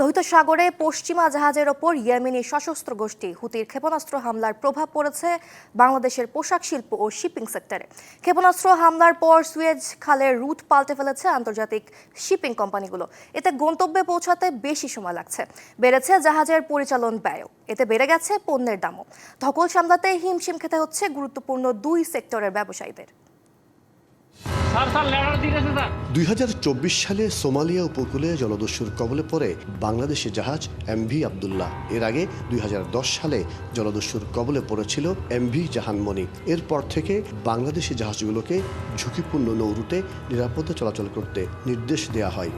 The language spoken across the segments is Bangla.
লোহিত সাগরে পশ্চিমা জাহাজের ওপর ইয়েমেনি সশস্ত্র গোষ্ঠী হুতির ক্ষেপণাস্ত্র হামলার প্রভাব পড়েছে বাংলাদেশের পোশাক শিল্প ও শিপিং সেক্টরে। ক্ষেপণাস্ত্র হামলার পর সুয়েজ খালের রুট পাল্টে ফেলেছে আন্তর্জাতিক শিপিং কোম্পানিগুলো। এতে গন্তব্যে পৌঁছাতে বেশি সময় লাগছে। বেড়েছে জাহাজের পরিচালন ব্যয়ও। এতে বেড়ে গেছে পণ্যের দামও। ধকল সামলাতে হিমশিম খেতে হচ্ছে গুরুত্বপূর্ণ দুই সেক্টরের ব্যবসায়ীদের। দুই হাজার চব্বিশ সালে সোমালিয়া উপকূলে জলদস্যুর কবলে পড়ে বাংলাদেশি জাহাজ এম ভি আবদুল্লাহ। এর আগে দুই হাজার দশ সালে জলদস্যুর কবলে পড়েছিল এমভি জাহানমণি এরপর থেকে বাংলাদেশি জাহাজগুলোকে ঝুঁকিপূর্ণ নৌরুটে নিরাপদে চলাচল করতে নির্দেশ দেওয়া হয়।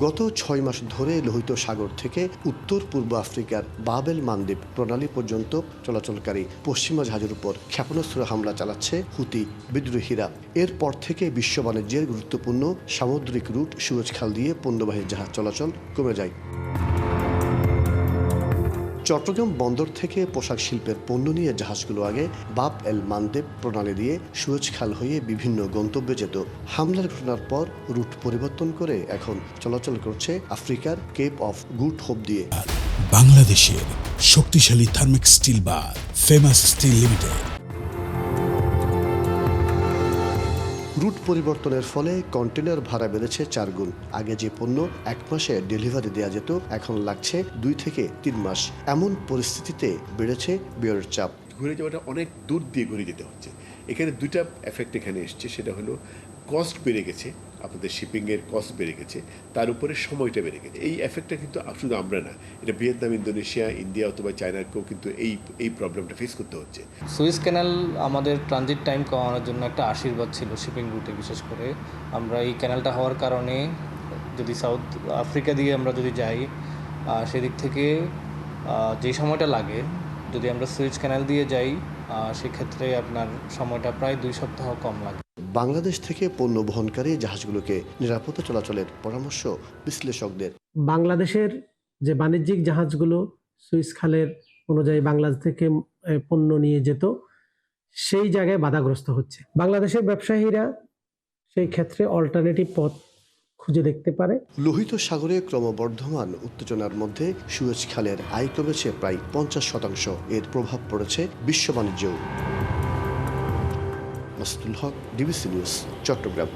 গত ছয় মাস ধরে লোহিত সাগর থেকে উত্তর পূর্ব আফ্রিকার বাবেল মানদ্বীপ প্রণালী পর্যন্ত চলাচলকারী পশ্চিমা জাহাজের উপর ক্ষেপণাস্ত্র হামলা চালাচ্ছে হুতি বিদ্রোহীরা। এরপর থেকে বিশ্ব বাণিজ্যের গুরুত্বপূর্ণ সামুদ্রিক রুট সুয়েজ খাল দিয়ে পণ্যবাহী জাহাজ চলাচল কমে যায়। চট্টগ্রাম বন্দর থেকে পোশাক শিল্পের পণ্য নিয়ে জাহাজগুলো আগে বাপ এল মানদেব প্রণালী দিয়ে সুয়েজ খাল হয়ে বিভিন্ন গন্তব্যে যেত। হামলার ঘটনার পর রুট পরিবর্তন করে এখন চলাচল করছে আফ্রিকার কেপ অফ গুড হোপ দিয়ে। বাংলাদেশের শক্তিশালী থার্মিক স্টিল বা ফেমাস স্টিল লিমিটেড। রুট পরিবর্তনের ফলে কন্টেনার ভাড়া বেড়েছে চারগুণ আগে যে পণ্য এক মাসে ডেলিভারি দেওয়া যেত, এখন লাগছে দুই থেকে তিন মাস। এমন পরিস্থিতিতে বেড়েছে বিয়ের চাপ। ঘুরে যাওয়াটা অনেক দূর দিয়ে ঘুরে যেতে হচ্ছে। এখানে দুইটা এফেক্ট এখানে এসছে, সেটা হলো কস্ট বেড়ে গেছে আপনাদের শিপিংয়ের কস্ট বেড়ে গেছে, তার উপরে সময়টা বেড়ে গেছে। এই এফেক্টটা কিন্তু শুধু আমরা না, এটা ভিয়েতনাম, ইন্দোনেশিয়া, ইন্ডিয়া অথবা চায়নাকেও কিন্তু এই এই প্রবলেমটা ফেস করতে হচ্ছে। সুইস ক্যানাল আমাদের ট্রানজিট টাইম কমানোর জন্য একটা আশীর্বাদ ছিল শিপিং রুটে বিশেষ করে। আমরা এই ক্যানালটা হওয়ার কারণে যদি সাউথ আফ্রিকা দিয়ে আমরা যদি যাই সেদিক থেকে যে সময়টা লাগে যদি আমরা সুইচ ক্যানেল দিয়ে যাই সেক্ষেত্রে আপনার সময়টা প্রায় দুই সপ্তাহ কম লাগে। বাংলাদেশ থেকে পণ্য বহনকারী জাহাজগুলোকে নিরাপদে চলাচলের পরামর্শ বিশ্লেষকদের। বাংলাদেশের যে বাণিজ্যিক জাহাজগুলো সুইস খালের অনুযায়ী বাংলাদেশ থেকে পণ্য নিয়ে যেত সেই জায়গায় বাধাগ্রস্ত হচ্ছে। বাংলাদেশের ব্যবসায়ীরা সেই ক্ষেত্রে অল্টারনেটিভ পথ খুঁজে দেখতে পারে। লোহিত সাগরে ক্রমবর্ধমান উত্তেজনার মধ্যে সুয়েজ খালের আয় কমেছে প্রায় পঞ্চাশ শতাংশ। এর প্রভাব পড়েছে বিশ্ব বাণিজ্যেও। Masudul Haque, DBC news, Chattogram.